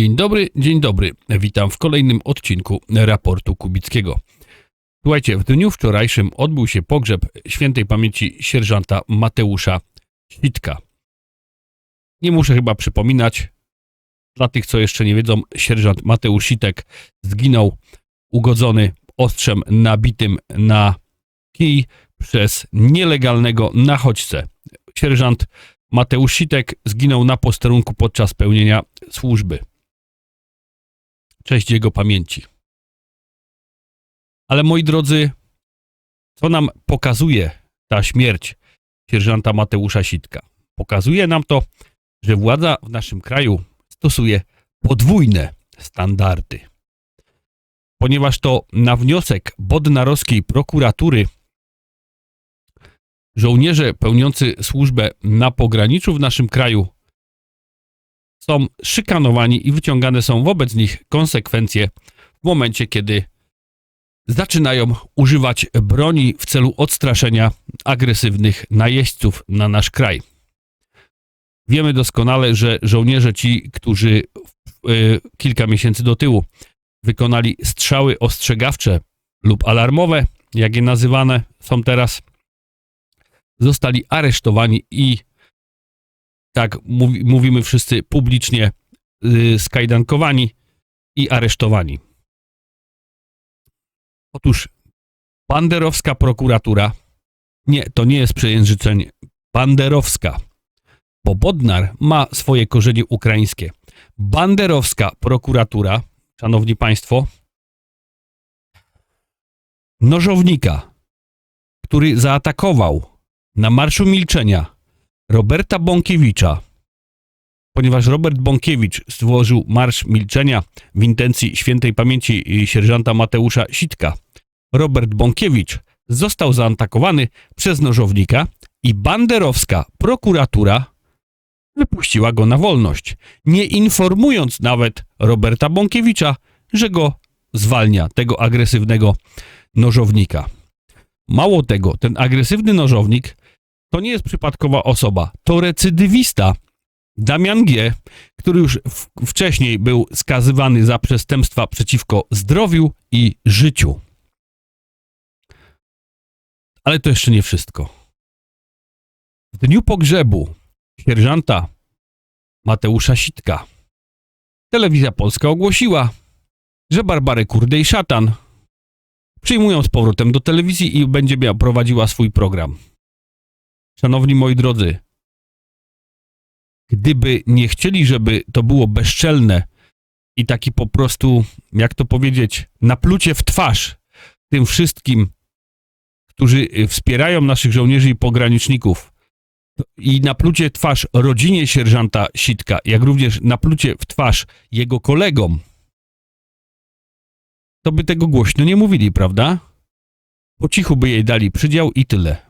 Dzień dobry, dzień dobry. Witam w kolejnym odcinku raportu Kubickiego. Słuchajcie, w dniu wczorajszym odbył się pogrzeb świętej pamięci sierżanta Mateusza Świtka. Nie muszę chyba przypominać, dla tych, co jeszcze nie wiedzą, sierżant Mateusz Sitek zginął ugodzony ostrzem nabitym na kij przez nielegalnego nachodźcę. Sierżant Mateusz Sitek zginął na posterunku podczas pełnienia służby. Cześć jego pamięci. Ale moi drodzy, co nam pokazuje ta śmierć sierżanta Mateusza Sitka? Pokazuje nam to, że władza w naszym kraju stosuje podwójne standardy. Ponieważ to na wniosek bodnarowskiej prokuratury żołnierze pełniący służbę na pograniczu w naszym kraju są szykanowani i wyciągane są wobec nich konsekwencje w momencie, kiedy zaczynają używać broni w celu odstraszenia agresywnych najeźdźców na nasz kraj. Wiemy doskonale, że żołnierze ci, którzy y, kilka miesięcy do tyłu wykonali strzały ostrzegawcze lub alarmowe, jak je nazywane są teraz, zostali aresztowani i tak mówi, mówimy wszyscy publicznie, yy, skajdankowani i aresztowani. Otóż banderowska prokuratura, nie, to nie jest przejęzyczenie, banderowska, bo Bodnar ma swoje korzenie ukraińskie. Banderowska prokuratura, szanowni państwo, nożownika, który zaatakował na Marszu Milczenia Roberta Bąkiewicza, ponieważ Robert Bąkiewicz stworzył Marsz Milczenia w intencji świętej pamięci sierżanta Mateusza Sitka. Robert Bąkiewicz został zaatakowany przez nożownika i banderowska prokuratura wypuściła go na wolność, nie informując nawet Roberta Bąkiewicza, że go zwalnia, tego agresywnego nożownika. Mało tego, ten agresywny nożownik to nie jest przypadkowa osoba, to recydywista. Damian G., który już wcześniej był skazywany za przestępstwa przeciwko zdrowiu i życiu. Ale to jeszcze nie wszystko. W dniu pogrzebu sierżanta Mateusza Sitka telewizja polska ogłosiła, że Barbarę Kurde i Szatan przyjmują z powrotem do telewizji i będzie miała, prowadziła swój program. Szanowni moi drodzy, gdyby nie chcieli, żeby to było bezczelne i taki po prostu, jak to powiedzieć, naplucie w twarz tym wszystkim, którzy wspierają naszych żołnierzy i pograniczników i naplucie w twarz rodzinie sierżanta Sitka, jak również naplucie w twarz jego kolegom, to by tego głośno nie mówili, prawda? Po cichu by jej dali przydział i tyle.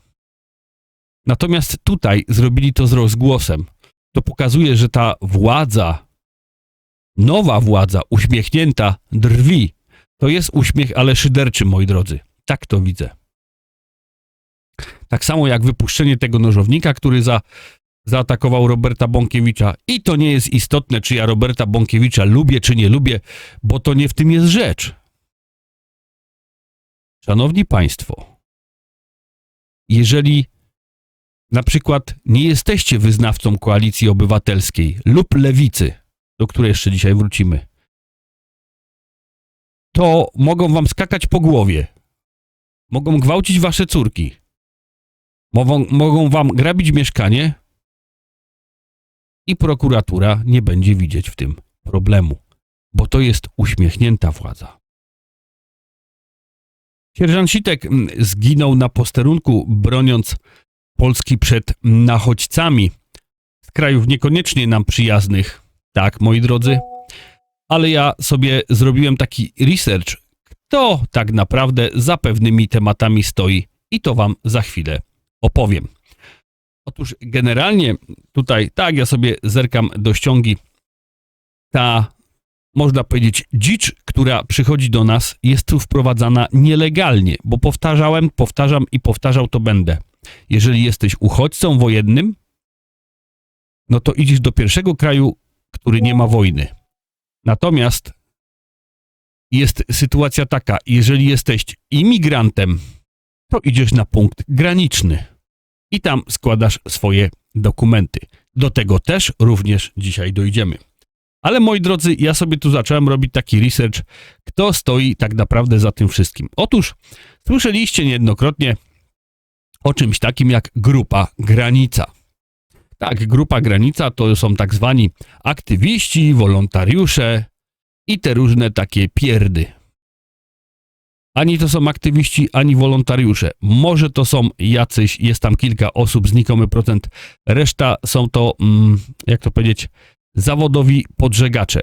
Natomiast tutaj zrobili to z rozgłosem. To pokazuje, że ta władza, nowa władza, uśmiechnięta, drwi. To jest uśmiech, ale szyderczy, moi drodzy. Tak to widzę. Tak samo jak wypuszczenie tego nożownika, który za, zaatakował Roberta Bąkiewicza. I to nie jest istotne, czy ja Roberta Bąkiewicza lubię, czy nie lubię, bo to nie w tym jest rzecz. Szanowni Państwo, jeżeli na przykład nie jesteście wyznawcą koalicji obywatelskiej lub lewicy, do której jeszcze dzisiaj wrócimy, to mogą wam skakać po głowie, mogą gwałcić wasze córki, mogą, mogą wam grabić mieszkanie i prokuratura nie będzie widzieć w tym problemu, bo to jest uśmiechnięta władza. Sierżant Sitek mm, zginął na posterunku, broniąc Polski przed nachodźcami z krajów niekoniecznie nam przyjaznych. Tak, moi drodzy. Ale ja sobie zrobiłem taki research, kto tak naprawdę za pewnymi tematami stoi i to wam za chwilę opowiem. Otóż generalnie tutaj, tak, ja sobie zerkam do ściągi. Ta, można powiedzieć, dzicz, która przychodzi do nas, jest tu wprowadzana nielegalnie, bo powtarzałem, powtarzam i powtarzał to będę. Jeżeli jesteś uchodźcą wojennym, no to idziesz do pierwszego kraju, który nie ma wojny. Natomiast jest sytuacja taka, jeżeli jesteś imigrantem, to idziesz na punkt graniczny i tam składasz swoje dokumenty. Do tego też również dzisiaj dojdziemy. Ale moi drodzy, ja sobie tu zacząłem robić taki research, kto stoi tak naprawdę za tym wszystkim. Otóż słyszeliście niejednokrotnie o czymś takim jak grupa granica. Tak, grupa granica to są tak zwani aktywiści, wolontariusze i te różne takie pierdy. Ani to są aktywiści, ani wolontariusze. Może to są jacyś, jest tam kilka osób, znikomy procent. Reszta są to, mm, jak to powiedzieć, zawodowi podżegacze.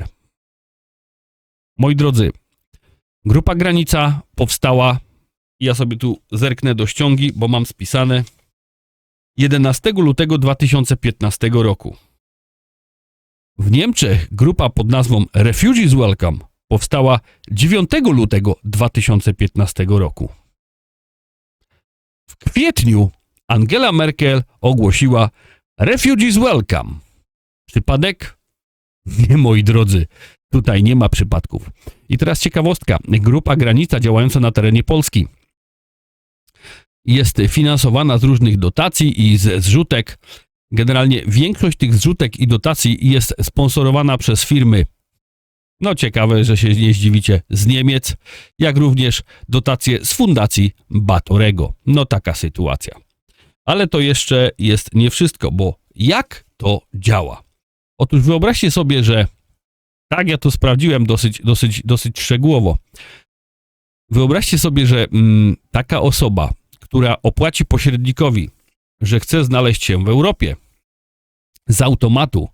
Moi drodzy, grupa granica powstała. Ja sobie tu zerknę do ściągi, bo mam spisane 11 lutego 2015 roku. W Niemczech grupa pod nazwą Refugees Welcome powstała 9 lutego 2015 roku. W kwietniu Angela Merkel ogłosiła Refugees Welcome. Przypadek? Nie, moi drodzy, tutaj nie ma przypadków. I teraz ciekawostka. Grupa Granica działająca na terenie Polski jest finansowana z różnych dotacji i z zrzutek. Generalnie większość tych zrzutek i dotacji jest sponsorowana przez firmy no ciekawe, że się nie zdziwicie, z Niemiec, jak również dotacje z fundacji Batorego. No taka sytuacja. Ale to jeszcze jest nie wszystko, bo jak to działa? Otóż wyobraźcie sobie, że tak, ja to sprawdziłem dosyć, dosyć, dosyć szczegółowo. Wyobraźcie sobie, że mm, taka osoba, która opłaci pośrednikowi, że chce znaleźć się w Europie, z automatu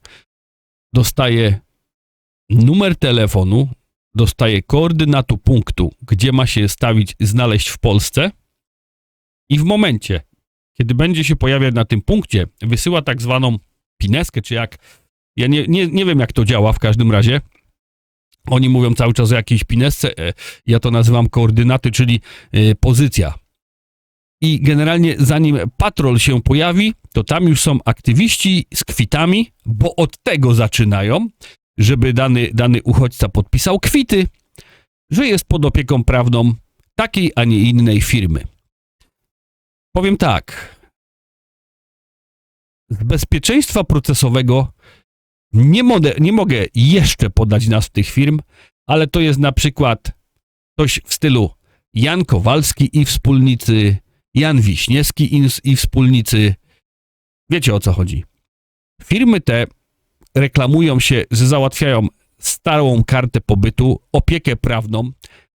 dostaje numer telefonu, dostaje koordynatu punktu, gdzie ma się stawić, znaleźć w Polsce i w momencie, kiedy będzie się pojawiać na tym punkcie, wysyła tak zwaną pineskę, czy jak, ja nie, nie, nie wiem jak to działa w każdym razie, oni mówią cały czas o jakiejś pinesce, e, ja to nazywam koordynaty, czyli e, pozycja. I generalnie zanim patrol się pojawi, to tam już są aktywiści z kwitami, bo od tego zaczynają żeby dany, dany uchodźca podpisał kwity, że jest pod opieką prawną takiej, a nie innej firmy. Powiem tak. Z bezpieczeństwa procesowego nie, mogę, nie mogę jeszcze podać nazw tych firm, ale to jest na przykład coś w stylu Jan Kowalski i wspólnicy, Jan Wiśniewski i, wspólnicy. Wiecie o co chodzi. Firmy te reklamują się, że załatwiają stałą kartę pobytu, opiekę prawną,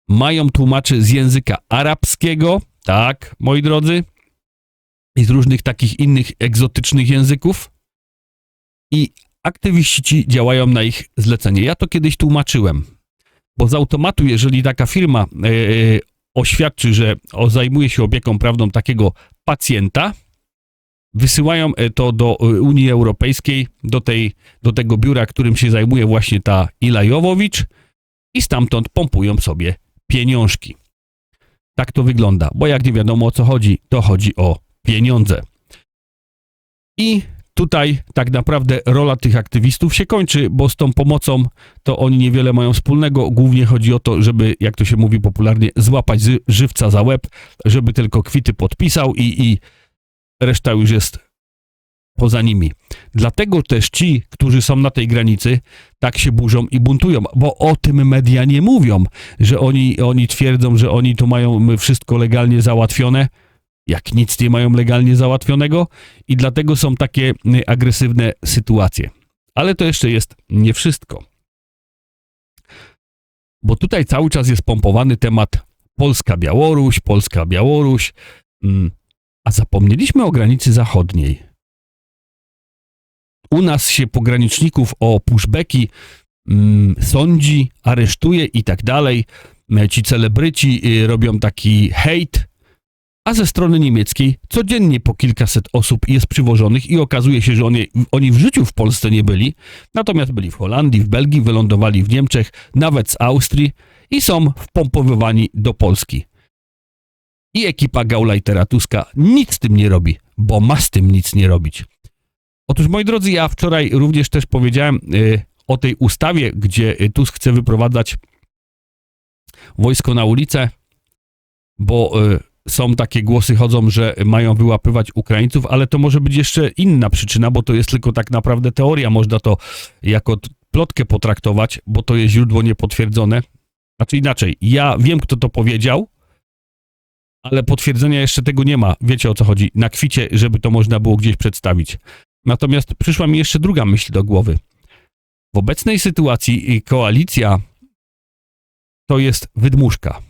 mają tłumaczy z języka arabskiego, tak, moi drodzy, i z różnych takich innych egzotycznych języków. I aktywiści ci działają na ich zlecenie. Ja to kiedyś tłumaczyłem, bo z automatu, jeżeli taka firma yy, oświadczy, że zajmuje się opieką prawną takiego pacjenta, wysyłają e, to do e, Unii Europejskiej, do, tej, do tego biura, którym się zajmuje właśnie ta Ila Jowowicz i stamtąd pompują sobie pieniążki. Tak to wygląda, bo jak nie wiadomo o co chodzi, to chodzi o pieniądze. I tutaj tak naprawdę rola tych aktywistów się kończy, bo z tą pomocą to oni niewiele mają wspólnego. Głównie chodzi o to, żeby, jak to się mówi popularnie, złapać żywca za łeb, żeby tylko kwity podpisał i, i reszta już jest poza nimi. Dlatego też ci, którzy są na tej granicy, tak się burzą i buntują, bo o tym media nie mówią, że oni, oni twierdzą, że oni tu mają wszystko legalnie załatwione, jak nic nie mają legalnie załatwionego i dlatego są takie y, agresywne sytuacje. Ale to jeszcze jest nie wszystko. Bo tutaj cały czas jest pompowany temat Polska-Białoruś, Polska-Białoruś. Mm, a zapomnieliśmy o granicy zachodniej. U nas się pograniczników o pushbacki mm, sądzi, aresztuje i tak dalej. Ci celebryci y, robią taki hejt, a ze strony niemieckiej codziennie po kilkaset osób jest przywożonych i okazuje się, że oni, oni w życiu w Polsce nie byli, natomiast byli w Holandii, w Belgii, wylądowali w Niemczech, nawet z Austrii i są wpompowywani do Polski. I ekipa Gauleitera Tuska nic z tym nie robi, bo ma z tym nic nie robić. Otóż, moi drodzy, ja wczoraj również też powiedziałem yy, o tej ustawie, gdzie y, Tusk chce wyprowadzać wojsko na ulicę, bo y, są takie głosy chodzą, że mają wyłapywać Ukraińców, ale to może być jeszcze inna przyczyna, bo to jest tylko tak naprawdę teoria. Można to jako plotkę potraktować, bo to jest źródło niepotwierdzone. Znaczy inaczej, ja wiem, kto to powiedział, ale potwierdzenia jeszcze tego nie ma. Wiecie o co chodzi? Na kwicie, żeby to można było gdzieś przedstawić. Natomiast przyszła mi jeszcze druga myśl do głowy. W obecnej sytuacji y, koalicja to jest wydmuszka.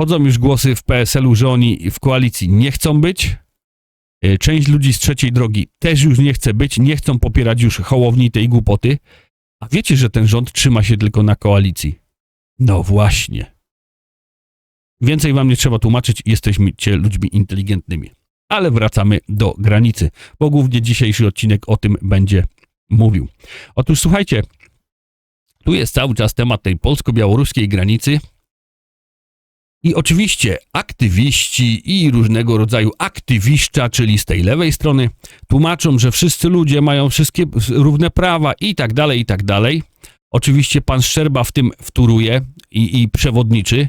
Chodzą już głosy w PSL-u, że oni w koalicji nie chcą być. Y, Część ludzi z trzeciej drogi też już nie chce być, nie chcą popierać już hołowni tej głupoty. A wiecie, że ten rząd trzyma się tylko na koalicji? No właśnie. Więcej wam nie trzeba tłumaczyć, jesteśmy ludźmi inteligentnymi. Ale wracamy do granicy, bo głównie dzisiejszy odcinek o tym będzie mówił. Otóż słuchajcie, tu jest cały czas temat tej polsko-białoruskiej granicy. I oczywiście aktywiści i różnego rodzaju aktywiszcza, czyli z tej lewej strony, tłumaczą, że wszyscy ludzie mają wszystkie równe prawa i tak dalej, i tak dalej. Oczywiście pan Szczerba w tym wtóruje i, i przewodniczy.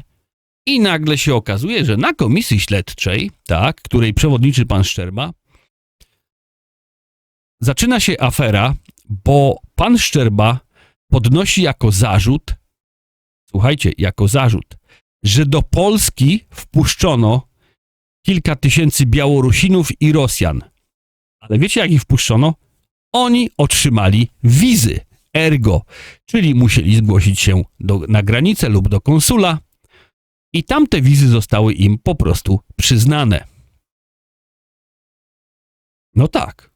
I nagle się okazuje, że na komisji śledczej, tak, której przewodniczy pan Szczerba, zaczyna się afera, bo pan Szczerba podnosi jako zarzut, słuchajcie, jako zarzut, że do Polski wpuszczono kilka tysięcy Białorusinów i Rosjan. Ale wiecie, jak ich wpuszczono? Oni otrzymali wizy, ergo, czyli musieli zgłosić się do, na granicę lub do konsula i tamte wizy zostały im po prostu przyznane. No tak.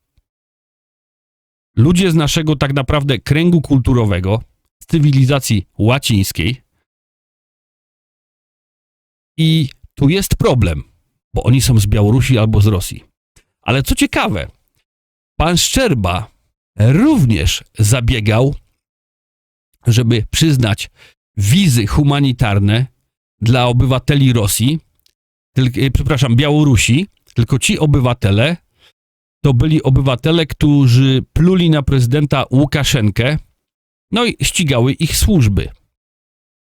Ludzie z naszego tak naprawdę kręgu kulturowego, z cywilizacji łacińskiej, i tu jest problem, bo oni są z Białorusi albo z Rosji. Ale co ciekawe, pan Szczerba również zabiegał, żeby przyznać wizy humanitarne dla obywateli Rosji, tylko, e, przepraszam, Białorusi, tylko ci obywatele to byli obywatele, którzy pluli na prezydenta Łukaszenkę, no i ścigały ich służby.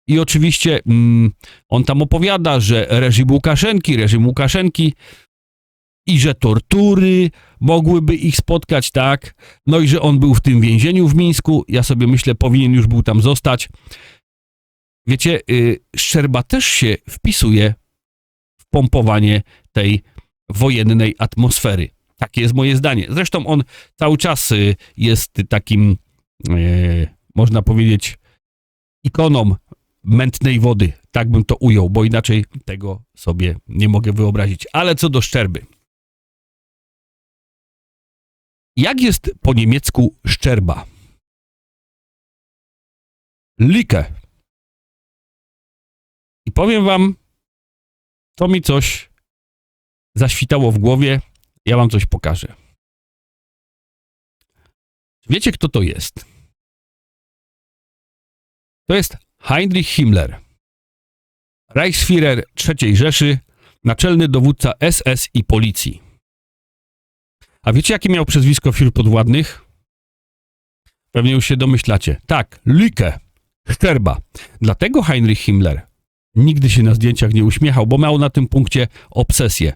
I oczywiście mm, on tam opowiada, że reżim Łukaszenki, reżim Łukaszenki i że tortury mogłyby ich spotkać, tak? No i że on był w tym więzieniu w Mińsku. Ja sobie myślę, powinien już był tam zostać. Wiecie, y, Szczerba też się wpisuje w pompowanie tej wojennej atmosfery. Takie jest moje zdanie. Zresztą on cały czas y, jest takim, y, można powiedzieć, ikoną mętnej wody. Tak bym to ujął, bo inaczej tego sobie nie mogę wyobrazić. Ale co do szczerby. Jak jest po niemiecku szczerba? Like. I powiem wam, to mi coś zaświtało w głowie. Ja wam coś pokażę. Wiecie, kto to jest? To jest Heinrich Himmler, Reichsführer III Rzeszy, naczelny dowódca SS i policji. A wiecie, jakie miał przezwisko wśród podwładnych? Pewnie już się domyślacie. Tak, Lücke, Szczerba. Dlatego Heinrich Himmler nigdy się na zdjęciach nie uśmiechał, bo miał na tym punkcie obsesję.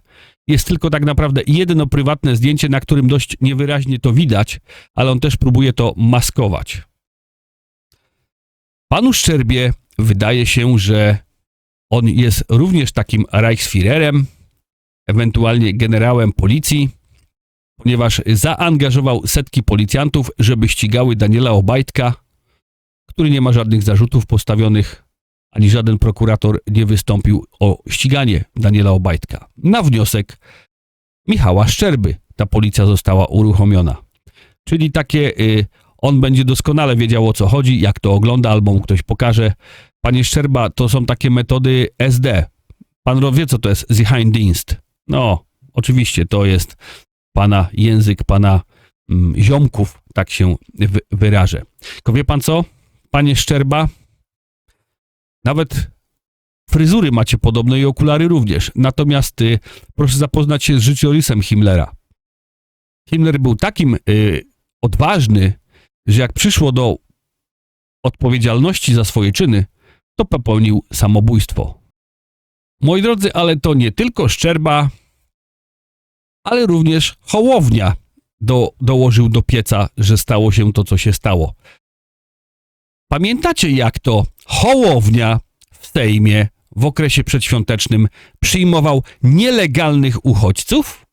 Jest tylko tak naprawdę jedno prywatne zdjęcie, na którym dość niewyraźnie to widać, ale on też próbuje to maskować. Panu Szczerbie wydaje się, że on jest również takim Reichsführerem, ewentualnie generałem policji, ponieważ zaangażował setki policjantów, żeby ścigały Daniela Obajtka, który nie ma żadnych zarzutów postawionych, ani żaden prokurator nie wystąpił o ściganie Daniela Obajtka. Na wniosek Michała Szczerby ta policja została uruchomiona. Czyli takie y, on będzie doskonale wiedział o co chodzi, jak to ogląda, albo mu ktoś pokaże. Panie Szczerba, to są takie metody SD. Pan wie, co to jest Zieheindienst. No, oczywiście, to jest pana język, pana mm, ziomków, tak się wy, wyrażę. Tylko wie pan co, panie Szczerba? Nawet fryzury macie podobne i okulary również. Natomiast y, proszę zapoznać się z życiorysem Himmlera. Himmler był takim y, odważny, że jak przyszło do odpowiedzialności za swoje czyny, to popełnił samobójstwo. Moi drodzy, ale to nie tylko Szczerba, ale również Hołownia do, dołożył do pieca, że stało się to, co się stało. Pamiętacie, jak to Hołownia w Sejmie w okresie przedświątecznym przyjmował nielegalnych uchodźców?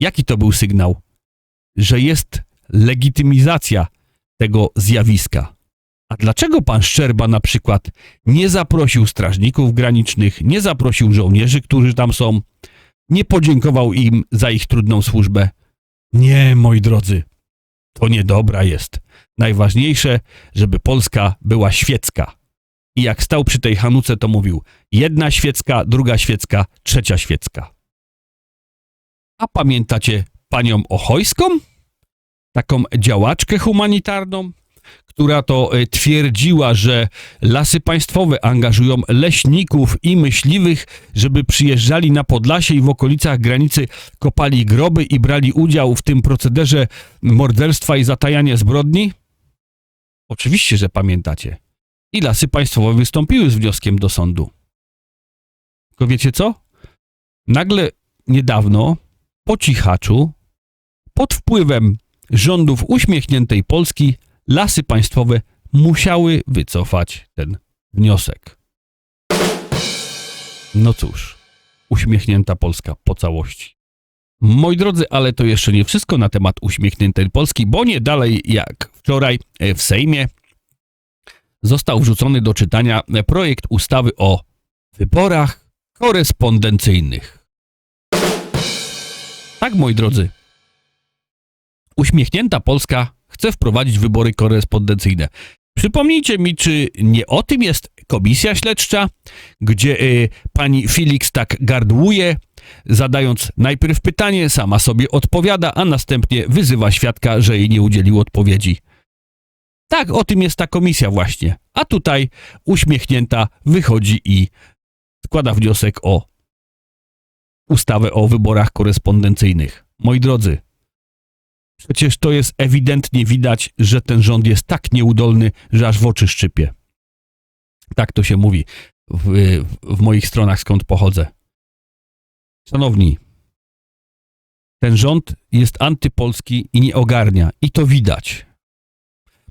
Jaki to był sygnał? Że jest legitymizacja tego zjawiska. A dlaczego pan Szczerba na przykład nie zaprosił strażników granicznych, nie zaprosił żołnierzy, którzy tam są, nie podziękował im za ich trudną służbę? Nie, moi drodzy, to niedobra jest. Najważniejsze, żeby Polska była świecka. I jak stał przy tej Hanuce, to mówił jedna świecka, druga świecka, trzecia świecka. A pamiętacie panią Ochojską? Taką działaczkę humanitarną, która to e, twierdziła, że lasy państwowe angażują leśników i myśliwych, żeby przyjeżdżali na Podlasie i w okolicach granicy kopali groby i brali udział w tym procederze morderstwa i zatajania zbrodni? Oczywiście, że pamiętacie. I lasy państwowe wystąpiły z wnioskiem do sądu. Tylko wiecie co? Nagle niedawno, po cichaczu, pod wpływem rządów uśmiechniętej Polski, lasy państwowe musiały wycofać ten wniosek. No cóż, uśmiechnięta Polska po całości. Moi drodzy, ale to jeszcze nie wszystko na temat uśmiechniętej Polski, bo nie dalej jak wczoraj e, w Sejmie został wrzucony do czytania projekt ustawy o wyborach korespondencyjnych. Tak, moi drodzy, uśmiechnięta Polska chce wprowadzić wybory korespondencyjne. Przypomnijcie mi, czy nie o tym jest komisja śledcza, gdzie y, pani Felix tak gardłuje, zadając najpierw pytanie, sama sobie odpowiada, a następnie wyzywa świadka, że jej nie udzielił odpowiedzi. Tak, o tym jest ta komisja właśnie. A tutaj uśmiechnięta wychodzi i składa wniosek o ustawę o wyborach korespondencyjnych. Moi drodzy, przecież to jest ewidentnie widać, że ten rząd jest tak nieudolny, że aż w oczy szczypie. Tak to się mówi w, w moich stronach, skąd pochodzę. Szanowni, ten rząd jest antypolski i nie ogarnia. I to widać.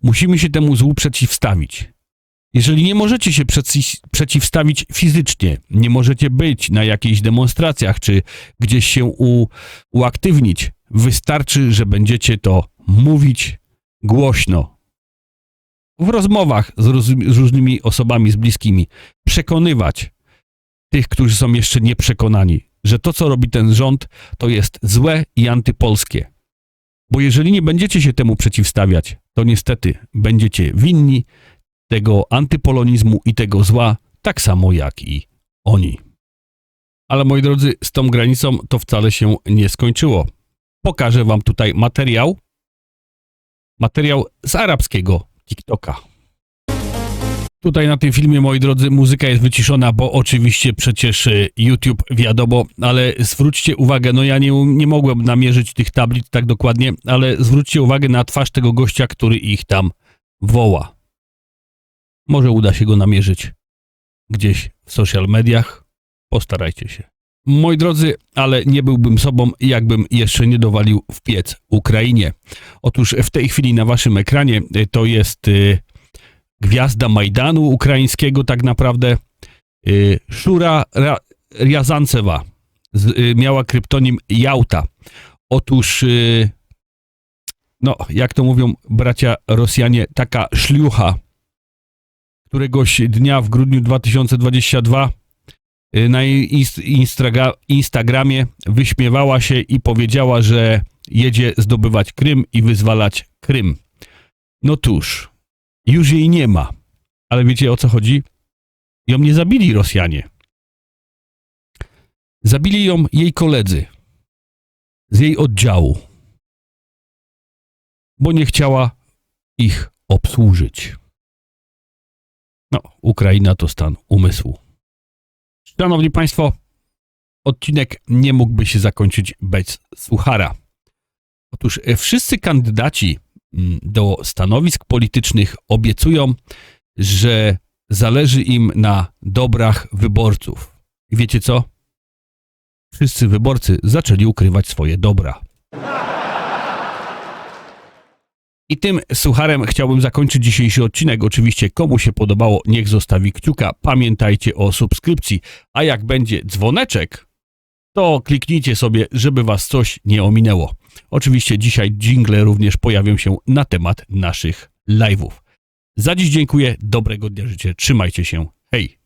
Musimy się temu złu przeciwstawić. Jeżeli nie możecie się przeci- przeciwstawić fizycznie, nie możecie być na jakichś demonstracjach czy gdzieś się u- uaktywnić, wystarczy, że będziecie to mówić głośno. W rozmowach z, roz- z różnymi osobami, z bliskimi, przekonywać tych, którzy są jeszcze nieprzekonani, że to, co robi ten rząd, to jest złe i antypolskie. Bo jeżeli nie będziecie się temu przeciwstawiać, to niestety będziecie winni tego antypolonizmu i tego zła, tak samo jak i oni. Ale moi drodzy, z tą granicą to wcale się nie skończyło. Pokażę wam tutaj materiał. Materiał z arabskiego TikToka. Tutaj na tym filmie, moi drodzy, muzyka jest wyciszona, bo oczywiście przecież y, YouTube wiadomo, ale zwróćcie uwagę, no ja nie, nie mogłem namierzyć tych tablic tak dokładnie, ale zwróćcie uwagę na twarz tego gościa, który ich tam woła. Może uda się go namierzyć gdzieś w social mediach. Postarajcie się. Moi drodzy, ale nie byłbym sobą, jakbym jeszcze nie dowalił w piec Ukrainie. Otóż w tej chwili na waszym ekranie y, to jest y, gwiazda Majdanu ukraińskiego, tak naprawdę y, Szura Ra Riazancewa. Z, y, miała kryptonim Jałta. Otóż, y, no, jak to mówią bracia Rosjanie, taka szliucha, któregoś dnia w grudniu 2022 y, na inst Instagra Instagramie wyśmiewała się i powiedziała, że jedzie zdobywać Krym i wyzwalać Krym. No cóż, już jej nie ma. Ale wiecie o co chodzi? Ją nie zabili Rosjanie. Zabili ją jej koledzy z jej oddziału, bo nie chciała ich obsłużyć. No, Ukraina to stan umysłu. Szanowni Państwo, odcinek nie mógłby się zakończyć bez suchara. Otóż e, wszyscy kandydaci mm, do stanowisk politycznych obiecują, że zależy im na dobrach wyborców. I wiecie co? Wszyscy wyborcy zaczęli ukrywać swoje dobra. I tym sucharem chciałbym zakończyć dzisiejszy odcinek. Oczywiście, komu się podobało, niech zostawi kciuka. Pamiętajcie o subskrypcji, a jak będzie dzwoneczek, to kliknijcie sobie, żeby was coś nie ominęło. Oczywiście dzisiaj jingle również pojawią się na temat naszych live'ów. Za dziś dziękuję, dobrego dnia życzę, trzymajcie się, hej!